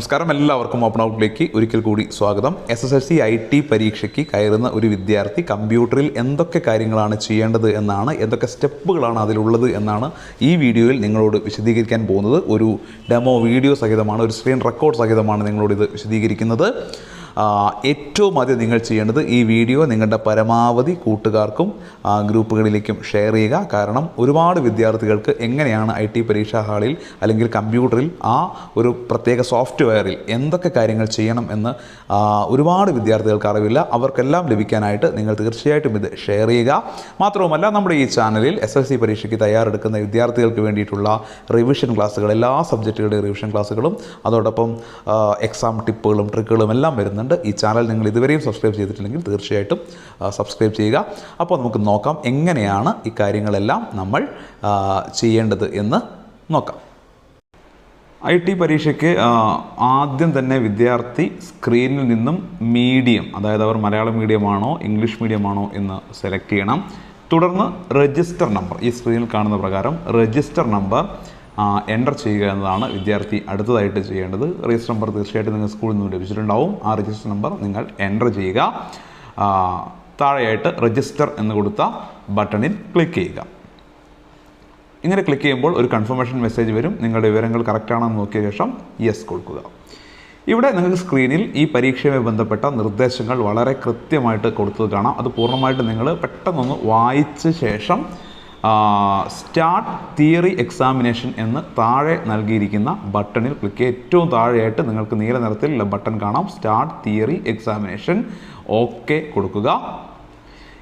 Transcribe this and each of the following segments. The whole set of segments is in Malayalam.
നമസ്കാരം. എല്ലാവർക്കും ഓപ്പൺ ഔട്ടിലേക്ക് ഒരിക്കൽ കൂടി സ്വാഗതം. S S L C I T പരീക്ഷയ്ക്ക് കയറുന്ന ഒരു വിദ്യാർത്ഥി കമ്പ്യൂട്ടറിൽ എന്തൊക്കെ കാര്യങ്ങളാണ് ചെയ്യേണ്ടത് എന്നാണ് എന്തൊക്കെ സ്റ്റെപ്പുകളാണ് അതിലുള്ളത് എന്നാണ് ഈ വീഡിയോയിൽ നിങ്ങളോട് വിശദീകരിക്കാൻ പോകുന്നത്. ഒരു ഡെമോ വീഡിയോ സഹിതമാണ് ഒരു സ്ക്രീൻ റെക്കോർഡ് സഹിതമാണ് നിങ്ങളോട് ഇത് വിശദീകരിക്കുന്നത്. ഏറ്റവും ആദ്യം നിങ്ങൾ ചെയ്യേണ്ടത് ഈ വീഡിയോ നിങ്ങളുടെ പരമാവധി കൂട്ടുകാർക്കും ഗ്രൂപ്പുകളിലേക്കും ഷെയർ ചെയ്യുക. കാരണം ഒരുപാട് വിദ്യാർത്ഥികൾക്ക് എങ്ങനെയാണ് ഐ ടി പരീക്ഷാ ഹാളിൽ അല്ലെങ്കിൽ കമ്പ്യൂട്ടറിൽ ആ ഒരു പ്രത്യേക സോഫ്റ്റ്വെയറിൽ എന്തൊക്കെ കാര്യങ്ങൾ ചെയ്യണം എന്ന് ഒരുപാട് വിദ്യാർത്ഥികൾക്ക് അറിവില്ല. അവർക്കെല്ലാം ലഭിക്കാനായിട്ട് നിങ്ങൾ തീർച്ചയായിട്ടും ഇത് ഷെയർ ചെയ്യുക. മാത്രവുമല്ല നമ്മുടെ ഈ ചാനലിൽ എസ് എസ് സി പരീക്ഷയ്ക്ക് തയ്യാറെടുക്കുന്ന വിദ്യാർത്ഥികൾക്ക് വേണ്ടിയിട്ടുള്ള റിവിഷൻ ക്ലാസ്സുകൾ എല്ലാ സബ്ജക്റ്റുകളുടെയും റിവിഷൻ ക്ലാസ്സുകളും അതോടൊപ്പം എക്സാം ടിപ്പുകളും ട്രിക്കുകളും എല്ലാം വരുന്നുണ്ട് ഈ ചാനൽ നിങ്ങൾ ഇതുവരെയും സബ്സ്ക്രൈബ് ചെയ്തിട്ടില്ലെങ്കിൽ തീർച്ചയായിട്ടും സബ്സ്ക്രൈബ് ചെയ്യുക. അപ്പോൾ നമുക്ക് നോക്കാം എങ്ങനെയാണ് ഈ കാര്യങ്ങളെല്ലാം നമ്മൾ ചെയ്യേണ്ടത് എന്ന് നോക്കാം. ഐ ടി പരീക്ഷയ്ക്ക് ആദ്യം തന്നെ വിദ്യാർത്ഥി സ്ക്രീനിൽ നിന്നും മീഡിയം അതായത് അവർ മലയാളം മീഡിയമാണോ ഇംഗ്ലീഷ് മീഡിയമാണോ എന്ന് സെലക്ട് ചെയ്യണം. തുടർന്ന് രജിസ്റ്റർ നമ്പർ ഈ സ്ക്രീനിൽ കാണുന്ന പ്രകാരം രജിസ്റ്റർ നമ്പർ എന്റർ ചെയ്യുക എന്നതാണ് വിദ്യാർത്ഥി അടുത്തതായിട്ട് ചെയ്യേണ്ടത്. രജിസ്റ്റർ നമ്പർ തീർച്ചയായിട്ടും നിങ്ങൾ സ്കൂളിൽ നിന്ന് ലഭിച്ചിട്ടുണ്ടാവും. ആ രജിസ്റ്റർ നമ്പർ നിങ്ങൾ എന്റർ ചെയ്യുക. താഴെയായിട്ട് രജിസ്റ്റർ എന്ന് കൊടുത്ത ബട്ടണിൽ ക്ലിക്ക് ചെയ്യുക. ഇങ്ങനെ ക്ലിക്ക് ചെയ്യുമ്പോൾ ഒരു കൺഫർമേഷൻ മെസ്സേജ് വരും. നിങ്ങളുടെ വിവരങ്ങൾ കറക്റ്റാണെന്ന് നോക്കിയ ശേഷം യെസ് കൊടുക്കുക. ഇവിടെ നിങ്ങൾക്ക് സ്ക്രീനിൽ ഈ പരീക്ഷയുമായി ബന്ധപ്പെട്ട നിർദ്ദേശങ്ങൾ വളരെ കൃത്യമായിട്ട് കൊടുത്തത് കാണാം. അത് പൂർണമായിട്ട് നിങ്ങൾ പെട്ടെന്നൊന്ന് വായിച്ച ശേഷം സ്റ്റാർട്ട് തിയറി എക്സാമിനേഷൻ എന്ന് താഴെ നൽകിയിരിക്കുന്ന ബട്ടണിൽ ക്ലിക്ക് ഏറ്റവും താഴെയായിട്ട് നിങ്ങൾക്ക് നീല നിറത്തിൽ ബട്ടൺ കാണാം. സ്റ്റാർട്ട് തിയറി എക്സാമിനേഷൻ ഓക്കെ കൊടുക്കുക.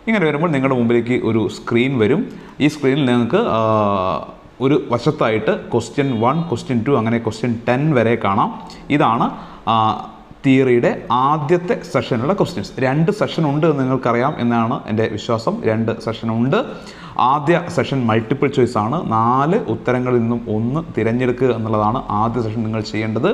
ഇങ്ങനെ വരുമ്പോൾ നിങ്ങളുടെ മുമ്പിലേക്ക് ഒരു സ്ക്രീൻ വരും. ഈ സ്ക്രീനിൽ നിങ്ങൾക്ക് ഒരു വശത്തായിട്ട് ക്വസ്റ്റ്യൻ വൺ ക്വസ്റ്റ്യൻ ടു അങ്ങനെ ക്വസ്റ്റ്യൻ ടെൻ വരെ കാണാം. ഇതാണ് തിയറിയുടെ ആദ്യത്തെ സെഷനുള്ള ക്വസ്റ്റ്യൻസ്. രണ്ട് സെഷൻ ഉണ്ട് എന്ന് നിങ്ങൾക്കറിയാം എന്നാണ് എന്റെ വിശ്വാസം. രണ്ട് സെഷൻ ഉണ്ട്. ആദ്യ സെഷൻ മൾട്ടിപ്പിൾ ചോയ്സ് ആണ്. നാല് ഉത്തരങ്ങളിൽ നിന്നും ഒന്ന് തിരഞ്ഞെടുക്കുക എന്നുള്ളതാണ് ആദ്യ സെഷൻ നിങ്ങൾ ചെയ്യേണ്ടത്.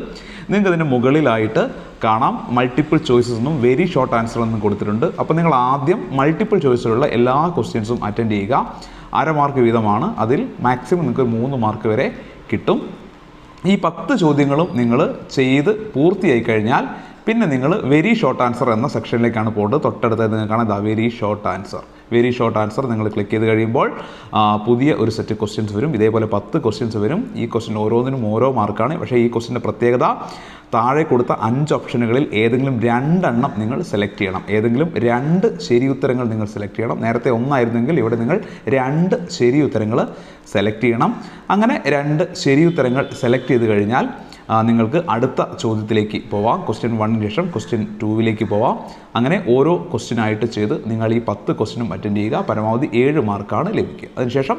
നിങ്ങൾക്ക് അതിന്റെ മുകളിലായിട്ട് കാണാം. മൾട്ടിപ്പിൾ ചോയ്സസ് എന്നും വെരി ഷോർട്ട് ആൻസർ എന്നും കൊടുത്തിട്ടുണ്ട്. അപ്പോൾ നിങ്ങൾ ആദ്യം മൾട്ടിപ്പിൾ ചോയ്സിലുള്ള എല്ലാ ക്വസ്റ്റ്യൻസും അറ്റൻഡ് ചെയ്യുക. അര മാർക്ക് വീതമാണ്. അതിൽ മാക്സിമം നിങ്ങൾക്ക് മൂന്ന് മാർക്ക് വരെ കിട്ടും. ഈ പത്ത് ചോദ്യങ്ങളും നിങ്ങൾ ചെയ്ത് പൂർത്തിയായി കഴിഞ്ഞാൽ പിന്നെ നിങ്ങൾ വെരി ഷോർട്ട് ആൻസർ എന്ന സെക്ഷനിലേക്കാണ് പോകേണ്ടത്. തൊട്ടടുത്ത് നിങ്ങൾക്ക് കാണാം the very short answer very short answer നിങ്ങൾ ക്ലിക്ക് ചെയ്ത് കഴിയുമ്പോൾ പുതിയ ഒരു സെറ്റ് ക്വസ്റ്റ്യൻസ് വരും. ഇതേപോലെ പത്ത് ക്വസ്റ്റ്യൻസ് വരും. ഈ ക്വസ്റ്റ്യൻ ഓരോന്നിനും ഓരോ മാർക്കാണ് പക്ഷേ ഈ ക്വസ്റ്റിന്റെ പ്രത്യേകത താഴെ കൊടുത്ത അഞ്ച് ഓപ്ഷനുകളിൽ ഏതെങ്കിലും രണ്ടെണ്ണം നിങ്ങൾ സെലക്ട് ചെയ്യണം. ഏതെങ്കിലും രണ്ട് ശരി ഉത്തരങ്ങൾ നിങ്ങൾ സെലക്ട് ചെയ്യണം. നേരത്തെ ഒന്നായിരുന്നെങ്കിൽ ഇവിടെ നിങ്ങൾ രണ്ട് ശരി ഉത്തരങ്ങൾ സെലക്ട് ചെയ്യണം. അങ്ങനെ രണ്ട് ശരി ഉത്തരങ്ങൾ സെലക്ട് ചെയ്ത് കഴിഞ്ഞാൽ നിങ്ങൾക്ക് അടുത്ത ചോദ്യത്തിലേക്ക് പോവാം. ക്വസ്റ്റ്യൻ വണ്ണിന് ശേഷം ക്വസ്റ്റ്യൻ ടൂവിലേക്ക് പോവാം. അങ്ങനെ ഓരോ ക്വസ്റ്റ്യനായിട്ട് ചെയ്ത് നിങ്ങൾ ഈ പത്ത് ക്വസ്റ്റ്യനും അറ്റൻഡ് ചെയ്യുക. പരമാവധി ഏഴ് മാർക്കാണ് ലഭിക്കുക. അതിനുശേഷം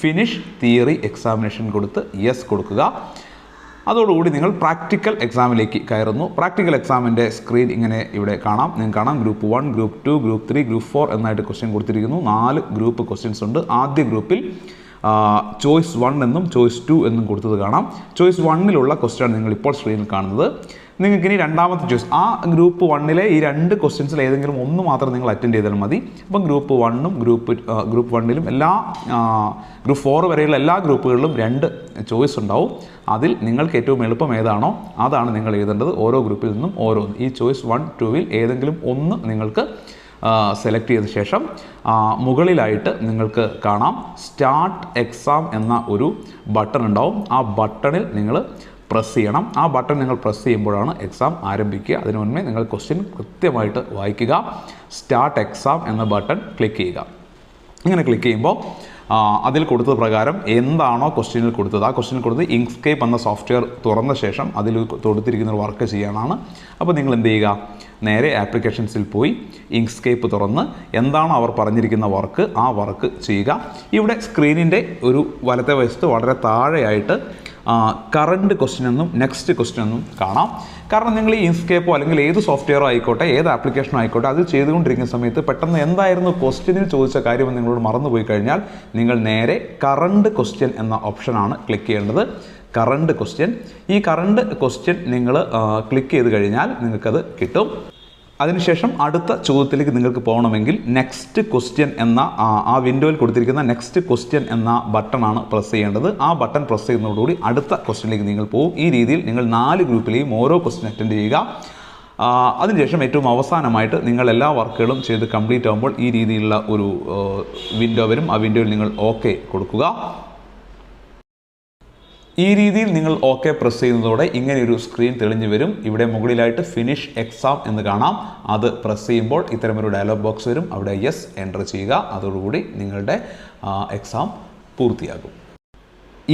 ഫിനിഷ് തിയറി എക്സാമിനേഷൻ കൊടുത്ത് യെസ് കൊടുക്കുക. അതോടുകൂടി നിങ്ങൾ പ്രാക്ടിക്കൽ എക്സാമിലേക്ക് കയറുന്നു. പ്രാക്ടിക്കൽ എക്സാമിന്റെ സ്ക്രീൻ ഇങ്ങനെ ഇവിടെ കാണാം. നിങ്ങൾക്ക് കാണാം. Group one group two group three group four എന്നായിട്ട് question കൊടുത്തിരിക്കുന്നു. നാല് ഗ്രൂപ്പ് ക്വസ്റ്റ്യൻസ് ഉണ്ട്. ആദ്യ ഗ്രൂപ്പിൽ ചോയ്സ് വൺ എന്നും ചോയ്സ് ടു എന്നും കൊടുത്തത് കാണാം. ചോയ്സ് വണ്ണിലുള്ള ക്വസ്റ്റ്യൻ നിങ്ങൾ ഇപ്പോൾ സ്ക്രീനിൽ കാണുന്നത്. നിങ്ങൾക്ക് ഇനി രണ്ടാമത്തെ ചോയ്സ് ആ ഗ്രൂപ്പ് വണ്ണിലെ ഈ രണ്ട് ക്വസ്റ്റ്യൻസിൽ ഏതെങ്കിലും ഒന്ന് മാത്രം നിങ്ങൾ അറ്റൻഡ് ചെയ്താൽ മതി. അപ്പം ഗ്രൂപ്പ് വണ്ണും ഗ്രൂപ്പ് ഗ്രൂപ്പ് വണ്ണിലും എല്ലാ ഗ്രൂപ്പ് ഫോർ വരെയുള്ള എല്ലാ ഗ്രൂപ്പുകളിലും രണ്ട് ചോയ്സ് ഉണ്ടാവും. അതിൽ നിങ്ങൾക്ക് ഏറ്റവും എളുപ്പം ഏതാണോ അതാണ് നിങ്ങൾ എഴുതേണ്ടത്. ഓരോ ഗ്രൂപ്പിൽ നിന്നും ഓരോന്ന്. ഈ ചോയ്സ് വൺ ടുവിൽ ഏതെങ്കിലും ഒന്ന് നിങ്ങൾക്ക് സെലക്ട് ചെയ്ത ശേഷം മുകളിലായിട്ട് നിങ്ങൾക്ക് കാണാം. സ്റ്റാർട്ട് എക്സാം എന്ന ഒരു ബട്ടൺ ഉണ്ടാവും. ആ ബട്ടണിൽ നിങ്ങൾ പ്രസ് ചെയ്യണം. ആ ബട്ടൺ നിങ്ങൾ പ്രസ് ചെയ്യുമ്പോഴാണ് എക്സാം ആരംഭിക്കുക. അതിനു മുന്നേ നിങ്ങൾ ക്വസ്റ്റ്യൻ കൃത്യമായിട്ട് വായിക്കുക. സ്റ്റാർട്ട് എക്സാം എന്ന ബട്ടൺ ക്ലിക്ക് ചെയ്യുക. ഇങ്ങനെ ക്ലിക്ക് ചെയ്യുമ്പോൾ അതിൽ കൊടുത്തത് പ്രകാരം എന്താണോ ക്വസ്റ്റ്യനിൽ കൊടുത്തത്. ആ ക്വസ്റ്റ്യനിൽ കൊടുത്ത് ഇങ്സ്കേപ്പ് എന്ന സോഫ്റ്റ്വെയർ തുറന്ന ശേഷം അതിൽ കൊടുത്തിരിക്കുന്ന ഒരു വർക്ക് ചെയ്യാനാണ്. അപ്പോൾ നിങ്ങൾ എന്ത് ചെയ്യുക? നേരെ ആപ്ലിക്കേഷൻസിൽ പോയി ഇങ്സ്കേപ്പ് തുറന്ന് എന്താണോ അവർ പറഞ്ഞിരിക്കുന്ന വർക്ക്? ആ വർക്ക് ചെയ്യുക. ഇവിടെ സ്ക്രീനിന്റെ ഒരു വലത്തെ വശത്ത് വളരെ താഴെയായിട്ട് കറണ്ട് ക്വസ്റ്റ്യൻ എന്നും നെക്സ്റ്റ് ക്വസ്റ്റ്യൻ എന്നും കാണാം. കാരണം നിങ്ങൾ ഈ ഇൻസ്കേപ്പോ അല്ലെങ്കിൽ ഏത് സോഫ്റ്റ്വെയറോ ആയിക്കോട്ടെ ഏത് ആപ്ലിക്കേഷനോ ആയിക്കോട്ടെ അത് ചെയ്തുകൊണ്ടിരിക്കുന്ന സമയത്ത് പെട്ടെന്ന് എന്തായിരുന്നു ക്വസ്റ്റ്യനിൽ ചോദിച്ച കാര്യം നിങ്ങളോട് മറന്നുപോയി കഴിഞ്ഞാൽ നിങ്ങൾ നേരെ കറണ്ട് ക്വസ്റ്റ്യൻ എന്ന ഓപ്ഷനാണ് ക്ലിക്ക് ചെയ്യേണ്ടത്. കറണ്ട് ക്വസ്റ്റ്യൻ ഈ കറണ്ട് ക്വസ്റ്റ്യൻ നിങ്ങൾ ക്ലിക്ക് ചെയ്ത് കഴിഞ്ഞാൽ നിങ്ങൾക്കത് കിട്ടും. അതിനുശേഷം അടുത്ത ചോദ്യത്തിലേക്ക് നിങ്ങൾക്ക് പോകണമെങ്കിൽ നെക്സ്റ്റ് ക്വസ്റ്റ്യൻ എന്ന ആ, വിൻഡോയിൽ കൊടുത്തിരിക്കുന്ന നെക്സ്റ്റ് ക്വസ്റ്റ്യൻ എന്ന ബട്ടണാണ് പ്രസ് ചെയ്യേണ്ടത്. ആ ബട്ടൺ പ്രസ് ചെയ്യുന്നതോടുകൂടി അടുത്ത ക്വസ്റ്റ്യനിലേക്ക് നിങ്ങൾ പോകും. ഈ രീതിയിൽ നിങ്ങൾ നാല് ഗ്രൂപ്പിലെയും ഓരോ ക്വസ്റ്റ്യൻ അറ്റൻഡ് ചെയ്യുക. അതിനുശേഷം ഏറ്റവും അവസാനമായിട്ട് നിങ്ങൾ എല്ലാ വർക്കുകളും ചെയ്ത് കംപ്ലീറ്റ് ആകുമ്പോൾ ഈ രീതിയിലുള്ള ഒരു വിൻഡോ വരും. ആ വിൻഡോയിൽ നിങ്ങൾ ഓക്കെ കൊടുക്കുക. ഈ രീതിയിൽ നിങ്ങൾ ഓക്കെ പ്രസ് ചെയ്യുന്നതോടെ ഇങ്ങനെയൊരു സ്ക്രീൻ തെളിഞ്ഞു വരും. ഇവിടെ മുകളിലായിട്ട് ഫിനിഷ് എക്സാം എന്ന് കാണാം. അത് പ്രസ് ചെയ്യുമ്പോൾ ഇത്തരമൊരു ഡയലോഗ് ബോക്സ് വരും. അവിടെ യെസ് എന്റർ ചെയ്യുക. അതോടുകൂടി നിങ്ങളുടെ എക്സാം പൂർത്തിയാകും.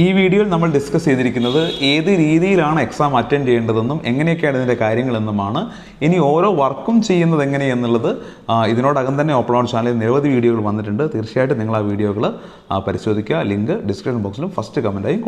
ഈ വീഡിയോയിൽ നമ്മൾ ഡിസ്കസ് ചെയ്തിരിക്കുന്നത് ഏത് രീതിയിലാണ് എക്സാം അറ്റൻഡ് ചെയ്യേണ്ടതെന്നും എങ്ങനെയൊക്കെയാണ് ഇതിന്റെ കാര്യങ്ങളെന്നുമാണ്. ഇനി ഓരോ വർക്കും ചെയ്യുന്നത് എങ്ങനെയെന്നുള്ളത് ഇതിനോടകം തന്നെ ഓപ്പൺ ഓൺ ചാനലിൽ നിരവധി വീഡിയോകൾ വന്നിട്ടുണ്ട്. തീർച്ചയായിട്ടും നിങ്ങൾ ആ വീഡിയോകൾ പരിശോധിക്കുക. ലിങ്ക് ഡിസ്ക്രിപ്ഷൻ ബോക്സിലും ഫസ്റ്റ് കമന്റായും